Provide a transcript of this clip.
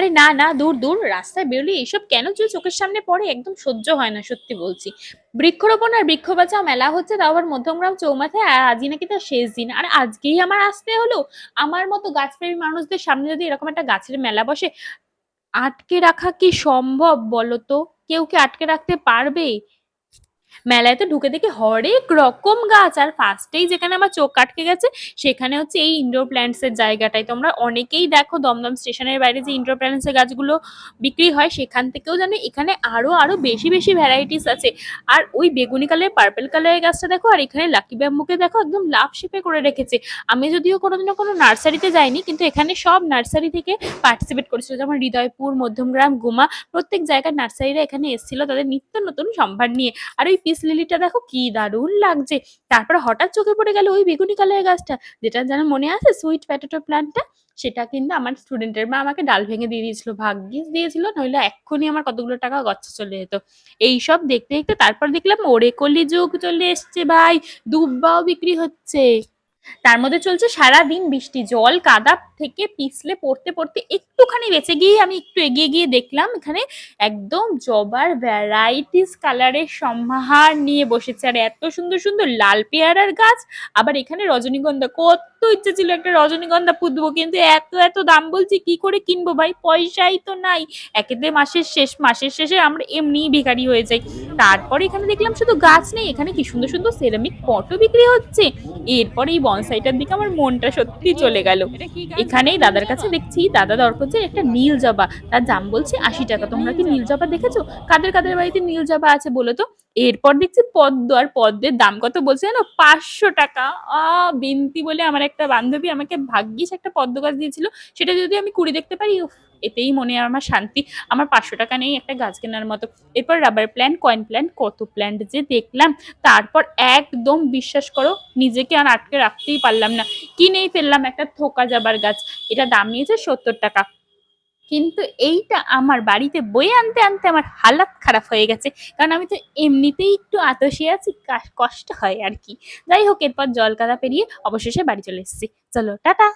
আরে না না, দূর দূর, রাস্তায় বেরোলে এইসব কেন যে চোখের সামনে পড়ে একদম সহ্য হয় না, সত্যি বলছি। বৃক্ষরোপণ আর বৃক্ষ বাঁচাও মেলা হচ্ছে, তাও আবার মধ্যমগ্রাম চৌমাথায়, আর আজই নাকি তার শেষ দিন। আর আজকেই আমার আসতে হলো। আমার মতো গাছপ্রেমী মানুষদের সামনে যদি এরকম একটা গাছের মেলা বসে, আটকে রাখা কি সম্ভব বলো তো? কেউ কি আটকে রাখতে পারবে? মেলায় তো ঢুকে দেখি হরেক রকম গাছ, আর ফার্স্টেই যেখানে আমার চোখ আটকে গেছে, সেখানে হচ্ছে এই ইনডোর প্ল্যান্টস এর জায়গাটায় তোমরা অনেকেই দেখো দমদম স্টেশনের বাইরে যে ইনডোর প্ল্যান্টস এর গাছগুলো বিক্রি হয়, সেখান থেকেও জানো এখানে আরও আরও বেশি বেশি ভ্যারাইটিস আছে। আর ওই বেগুনি কালার পার্পল কালারের গাছটা দেখো, আর এখানে লাকি ব্যাম্বুকে দেখো একদম লাভ শেপে করে রেখেছে। আমি যদিও কোনোদিনও কোনো নার্সারিতে যাইনি, কিন্তু এখানে সব নার্সারি থেকে পার্টিসিপেট করেছিল। যেমন হৃদয়পুর, মধ্যমগ্রাম, গুমা, প্রত্যেক জায়গার নার্সারিরা এখানে এসেছিল তাদের নিত্য নতুন সম্ভার নিয়ে। আর ওই পিস লিলিটা দেখো কি দারুণ লাগছে। তারপর হঠাৎ চোখে পড়ে গেল ওই বেগুনি কালারের গাছটা। যেটা যেন মনে আছে সুইট প্যাটেটো প্ল্যান্টটা সেটা কিন্তু আমার স্টুডেন্টের মা আমাকে ডাল ভেঙে দিয়ে দিয়েছিল, ভাগ্যিস দিয়েছিল, নইলে এক্ষুনি আমার কতগুলো টাকা গচ্ছা চলে যেত। এইসব দেখতে দেখতে তারপর দেখলাম ওরে কলি যুগ চলে এসছে ভাই, দুব্বাও বিক্রি হচ্ছে। তার মধ্যে চলছে সারা দিন বৃষ্টি, জল, কাদা থেকে পিছলে পড়তে পড়তে একটুখানি বেঁচে গিয়ে আমি একটু এগিয়ে গিয়ে দেখলাম, এখানে একদম জবার ভ্যারাইটিস কালারের সমাহার নিয়ে বসেছে। আর এত সুন্দর সুন্দর লাল পেয়ারার গাছ, আবার এখানে রজনীগন্ধা, কত ইচ্ছে ছিল একটা রজনীগন্ধা পুঁতবো, কিন্তু এত এত দাম বলছি, কি করে কিনবো ভাই? পয়সাই তো নাই। একেতে মাসের শেষ, মাসের শেষে আমরা এমনিই ভিখারি হয়ে যাই। তারপরে এখানে দেখলাম শুধু গাছ নেই, এখানে কি সুন্দর সুন্দর সেরামিক পটও বিক্রি হচ্ছে। এরপরে এই বনসাইটার দিকে আমার মনটা সত্যি চলে গেল। এখানেই দাদার কাছে দেখছি, দাদা দর করছে একটা নীল জবা। তার দাম বলছে আশি টাকা। তোমরা কি নীল জবা দেখেছ? কাদের কাদের বাড়িতে নীল জবা আছে বলো তো? এরপর দেখছি পদ্ম আর পদ্মের দাম কত বলছে জানো? পাঁচশো টাকা। বিনতি বলে আমার একটা বান্ধবী আমাকে ভাগ্যিস একটা পদ্ম গাছ দিয়েছিল। সেটা যদি আমি কুড়ি দেখতে পারি এতেই মনে আমার শান্তি। আমার পাঁচশো টাকা নেই একটা গাছ কেনার মতো। এরপর রাবার প্ল্যান্ট কয়েন প্ল্যান্ট কত প্ল্যান্ট যে দেখলাম, তারপর একদম বিশ্বাস করো, নিজেকে আর আটকে রাখতেই পারলাম না। কিনেই ফেললাম একটা থোকা যাবার গাছ, এটা দাম নিয়েছে সত্তর টাকা। কিন্তু এইটা আমার বাড়িতে বয়ে আনতে আনতে আমার হালাত খারাপ হয়ে গেছে। কারণ আমি তো এমনিতেই একটু আতসে আছি কষ্ট হয় আর কি। যাই হোক, এরপর জল কাদা পেরিয়ে অবশেষে বাড়ি চলে এসেছি। চলো, টাটা!